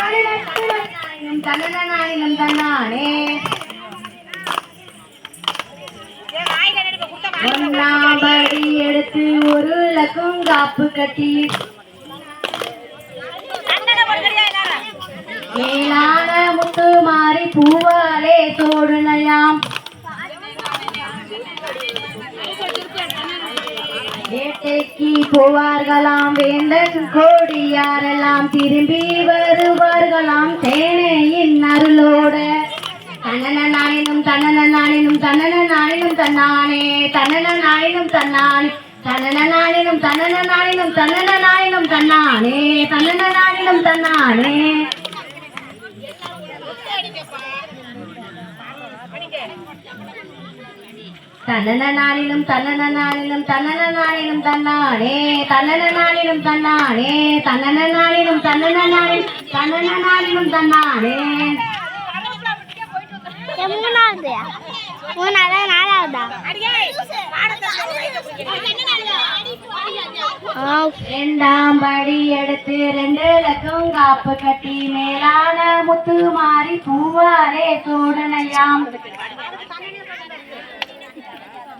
நானினும் தன்னானே நானினும் தன்னானே. ஒன்னாம் படி எடுத்து ஒரு லக்கம் காப்பு கட்டி. மேலான முத்து மாறி பூவாலே தோடுனையாம் வேட்டைக்கு போவார்களாம். வேந்தன் கோடியாரெல்லாம் திரும்பி வருவார்களாம். சேனையின் அருளோட தன்னன நாயனும் தன்னன நாயனும் தன்னன நாயனும் தன்னானே தன்னன நாயனும் தன்னானே தன்னன நாயனும் தன்னன நாயனும் தன்னன நாயனும் தன்னானே தன்னன நாயனும் தன்னானே. Thank you. தன்னன நாளிலும் தன்னன நாளிலும் தன்னன நாளிலும் தன்னானே தன்னன நாளிலும் தன்னானே தன்னன நாளிலும் தன்னன நாளிலும் தன்னன நாளிலும் தன்னானே மூணாவது. மூணாவது நாலாவதா? படி எடுத்து ரெண்டு லக்கம் காப்பு கட்டி மேலான முத்து மாறி பூவாரே சோடனையாம் நீ சொன்னானே அதெல்லாம் தன்னன நாளிலும் தன்னன நாளிலும் தன்னன நாளிலும் தன்னானே ஐயோ,